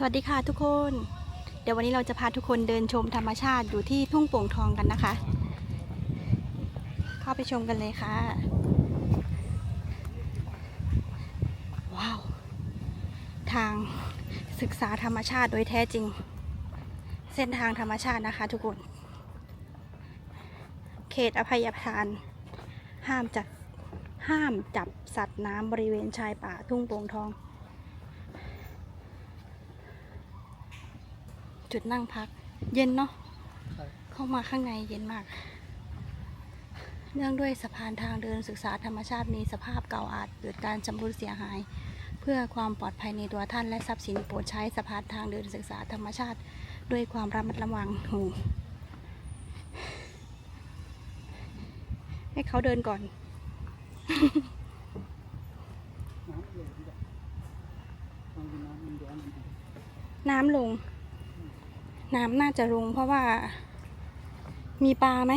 สวัสดีค่ะทุกคน เดี๋ยววันนี้เราจะพาทุกคนเดินชมธรรมชาติอยู่ที่ทุ่งโป่งทองกันนะคะ เข้าไปชมกันเลยค่ะ ว้าว ทางศึกษาธรรมชาติโดยแท้จริง เส้นทางธรรมชาตินะคะทุกคน เขตอภัยทาน ห้ามจัดห้ามจับสัตว์น้ำบริเวณชายป่าทุ่งโป่งทอง จุดนั่งพัก เย็นเนาะใช่เข้ามาข้างในเย็นมาก เนื่องด้วยสะพานทางเดินศึกษาธรรมชาติมีสภาพเก่าอาจเกิดการชำรุดเสียหาย เพื่อความปลอดภัยในตัวท่านและทรัพย์สินโปรดใช้สะพานทางเดินศึกษาธรรมชาติ ด้วยความระมัดระวังหูให้เขาเดินก่อนน้ำเย็นแบบลองดู น้ำมันย้อนดูน้ำลงน้ำน่าจะลงเพราะว่า มีปลาไหม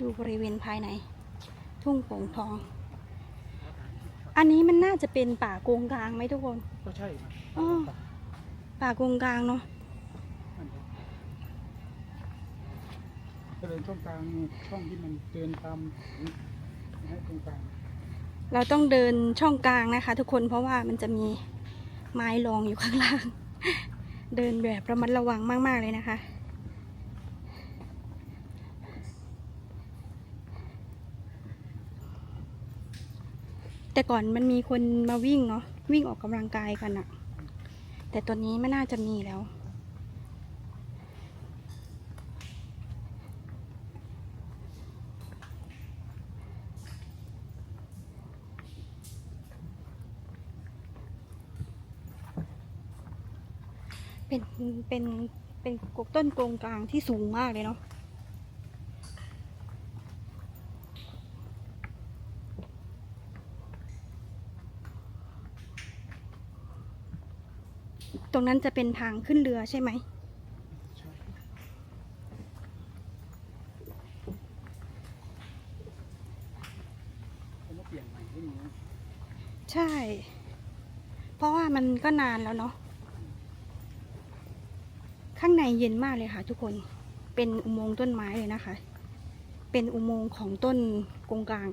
ดูบริเวณภายใน ทุ่งโป่งทอง อันนี้มันน่าจะเป็นป่าโกงกลางไหมทุกคน ก็ใช่ครับอ๋อป่าโกงกลางเนาะอันเดียวก็เลยช่องกลางมีช่องที่มันเดินตามให้ตรงกลางเราต้องเดินช่องกลางนะคะ ทุกคนเพราะว่ามันจะมี ไม้รองอยู่ข้างล่าง เดินแบบระมัดระวังมาก ๆ เลยนะคะ แต่ก่อนมันมีคนมาวิ่งเนาะวิ่งออกกำลังกายกันอะแต่ตอนนี้ไม่น่าจะมีแล้ว เป็นเป็นเป็นกกต้นโกงกลางที่สูงมากเลยเนาะตรงนั้นจะเป็นทางขึ้นเรือใช่ไหม ใช่ เพราะว่ามันก็นานแล้วเนาะ เย็นมากเลยค่ะ ทุกคนเป็นอุโมงค์ต้นไม้เลยนะคะ เป็นอุโมงค์ของต้นกงกลาง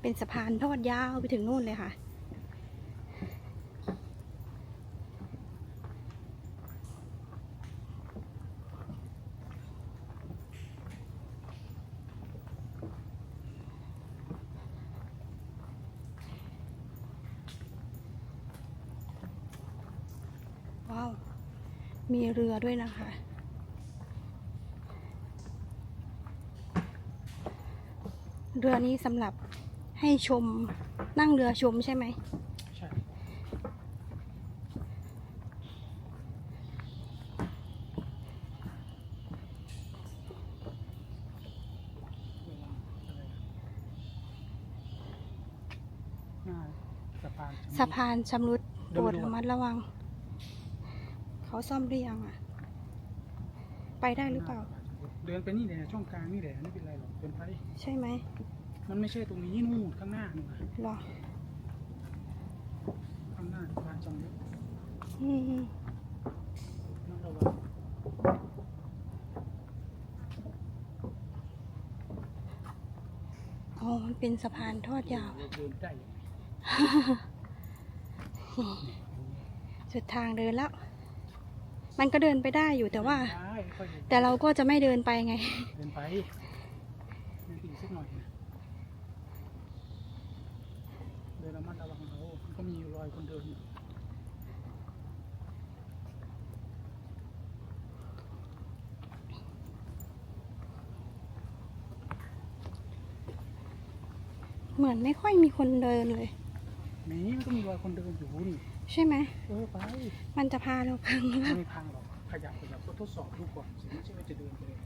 เป็นสะพานทอดยาวไปถึงนู่นเลยค่ะ ว้าว มีเรือด้วยนะคะ เรือนี้สำหรับให้ชมนั่งเรือชมใช่ไหมใช่เวลาอะไรนะหน้าสะพานสะพานชำรุดโปรดเดินไปดูระมัดระวัง เขาซ่อมหรือยังอะไปได้หรือเปล่า เดินไปนี่แหละช่องกลางนี่แหละไม่เป็นไรหรอกเดินไป ใช่ไหม มันไม่ใช่ตรงนี้นู่นข้างหน้านู่นน่ะหรอ ข้างหน้าสะพานจำลึกอืมนั่นระวังอ๋อมันเป็นสะพานทอดยาว เดินได้ยังไงสุดทางเดินแล้ว มันก็เดินไปได้อยู่แต่ว่า ได้ค่อยเดินแต่เราก็จะไม่เดินไปไง เดินไปเดินไปอีกสักหน่อยนะเดินระมัดระวังเขามันก็มีรอยคนเดินอยู่เหมือนไม่ค่อยมีคนเดินเลย นี่มันก็มีรอยคนเดินอยู่นี่ใช่ไหมเออไปมันจะพาเราพังหรือเปไม่ล่ามีพังหรอกขยับขยับก็ทดสอบดูก่อนสิไม่ใช่ว่าจะเดินไปเลย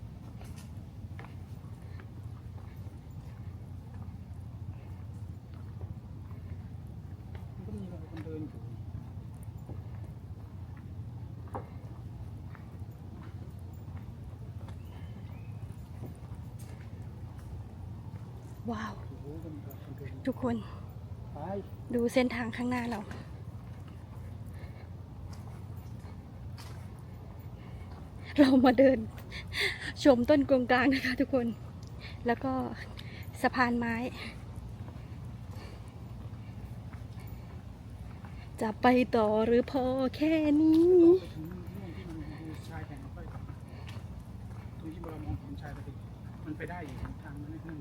มันก็มีรอยคนเดินอยู่ว้าวโอ้โหก็มีรอยคนเดินอยู่ทุกคนไป ดูเส้นทางข้างหน้าเรา เรามาเดิน ชมต้นกลงกลางนะคะทุกคน แล้วก็สะพานไม้ จะไปต่อหรือพอแค่นี้มันไปได้อยู่ทางมันไม่ขึ้น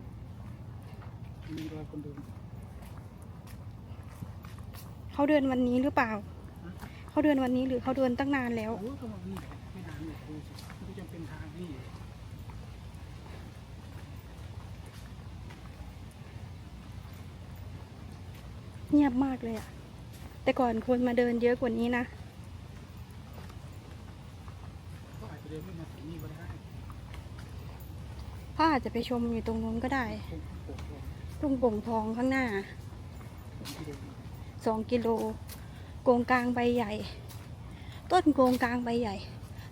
มีรอยคนเดิน เขาเดินวันนี้หรือเปล่า เขาเดินวันนี้หรือเขาเดินตั้งนานแล้ว เงียบมากเลยอะแต่ก่อนคนมาเดินเยอะกว่านี้นะก็ออาจจะไปชมอยู่ตรงนู้นก็ได้ ตรงโป่งทองข้างหน้า สองกิโลโกงกลางใบใหญ่ ต้นโกงกลางใบใหญ่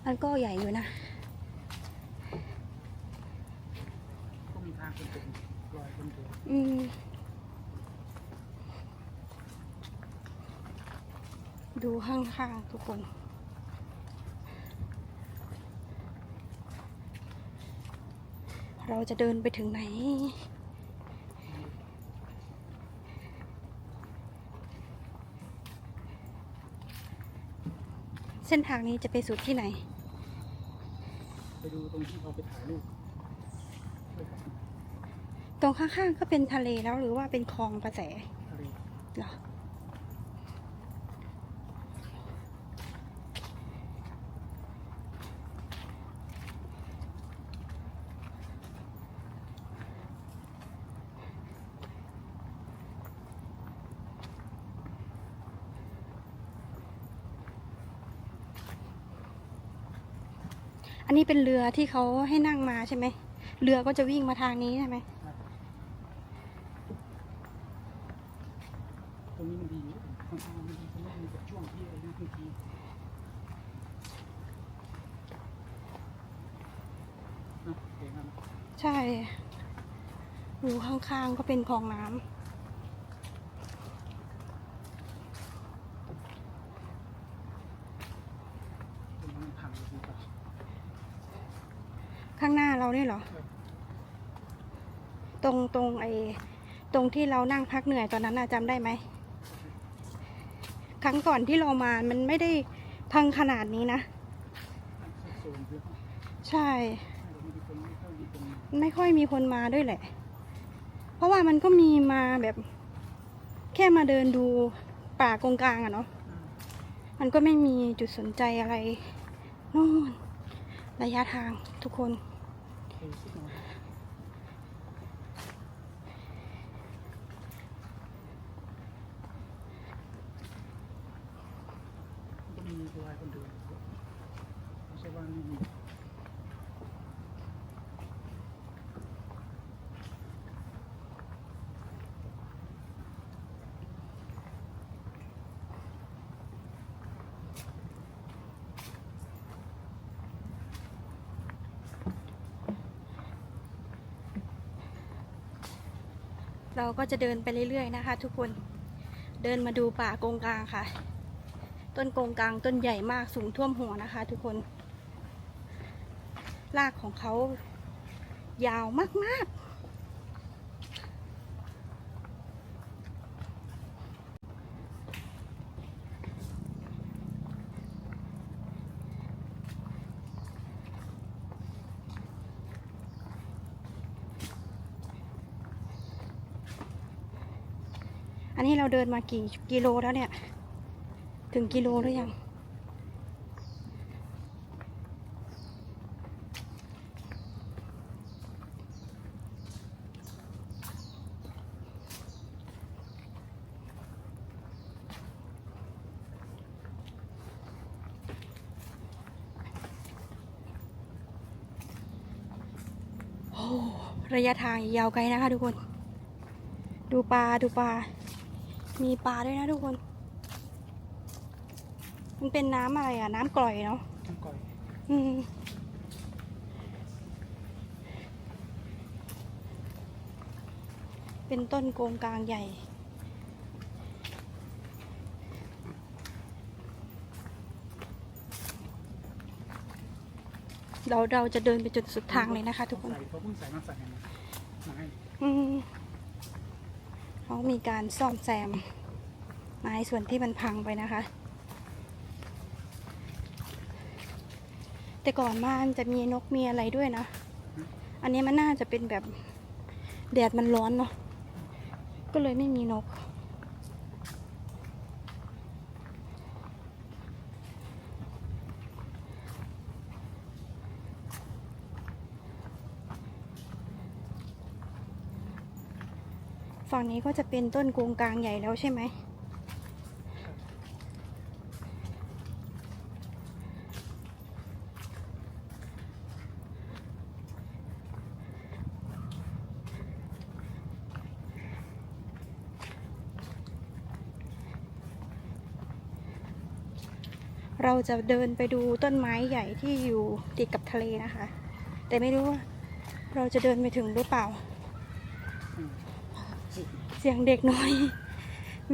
มันก็ใหญ่อยู่นะอืมดูข้างๆทุกคนเราจะเดินไปถึงไหน เส้นทางนี้จะไปสุดที่ไหน ไปดูตรงที่เขาไปถ่ายรูปไปกับตรงข้างๆก็เป็นทะเลแล้วหรือว่าเป็นคลองกระแสทะเลเหรอ อันนี้เป็นเรือที่เขาให้นั่งมาใช่ไหม เรือก็จะวิ่งมาทางนี้ใช่ไหมตรงนี้มันดีอยู่ข้างมันดีตรงนี้มีแต่ช่วงที่ไอ้นั่นบางทีใช่ดูข้างๆก็เป็นคลองน้ำตรงนี้มันพังดีกว่า เราเนี่ยเหรอ ตรงตรงไอ้ตรงที่เรานั่งพักเหนื่อยตอนนั้นน่ะจำได้ไหม ครั้งก่อนที่เรามามันไม่ได้พังขนาดนี้นะ ใช่ ไม่ค่อยมีคนมาด้วยแหละ เพราะว่ามันก็มีมาแบบ แค่มาเดินดูป่ากงกลางอะเนาะ มันก็ไม่มีจุดสนใจอะไรนู่นระยะทางทุกคน เออสักหน่อย มันก็มีรอยคนเดินไม่ใช่ว่าไม่มีเราก็จะเดินไปเรื่อยๆนะคะ ทุกคน เดินมาดูป่ากงกลางค่ะ ต้นโกงกลางต้นใหญ่มากสูงท่วมหัวนะคะ ทุกคน รากของเขายาวมากๆอันนี้เราเดินมากี่กิโลแล้วเนี่ย ถึงกิโลหรือยัง โอ้ระยะทางยาวไกลนะคะทุกคน ดูปลา ดูปลา มีปลาด้วยนะทุกคน มันเป็นน้ำอะไรอะน้ำกร่อยเนาะน้ำก่อยอืมนเป็นต้นโกงกลางใหญ่ เราเราจะเดินไปจนสุดทางเลยนะคะ ทุกคนใส่เขาเพิ่งใส่มาใส่มามาให้อืมเขามีการซ่อมแซมไม้ส่วนที่มันพังไปนะคะ แต่ก่อนบ้านจะมีนกมีอะไรด้วยนะ อันนี้มันน่าจะเป็นแบบแดดมันร้อนเนาะ ก็เลยไม่มีนก ฝั่งนี้ก็จะเป็นต้นโกงกลางใหญ่แล้วใช่ไหม เราจะเดินไปดูต้นไม้ใหญ่ที่อยู่ติดกับทะเลนะคะ แต่ไม่รู้ว่าเราจะเดินไปถึงหรือเปล่า เสียงเด็กน้อย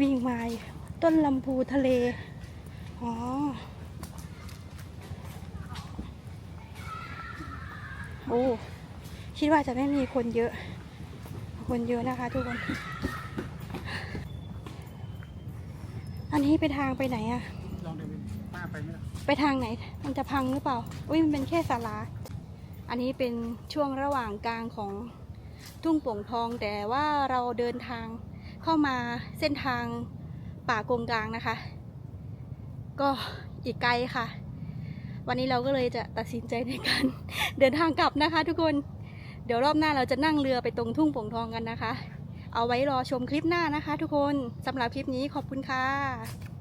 วิ่งมาต้นลำพูทะเล อ๋อ โอ้ คิดว่าจะไม่มีคนเยอะ คนเยอะนะคะทุกคน อันนี้ไปทางไปไหนอะลองเดิน ไปไหมล่ะไปทางไหน มันจะพังหรือเปล่า อุ้ยมันเป็นแค่ศาลา อันนี้เป็นช่วงระหว่างกลางของทุ่งโป่งทอง แต่ว่าเราเดินทางเข้ามาเส้นทางป่ากงกลางนะคะ ก็อีกไกลค่ะ วันนี้เราก็เลยจะตัดสินใจในการเดินทางกลับนะคะ ทุกคน เดี๋ยวรอบหน้าเราจะนั่งเรือไปตรงทุ่งโป่งทองกันนะคะ เอาไว้รอชมคลิปหน้านะคะ ทุกคนสำหรับคลิปนี้ขอบคุณค่ะ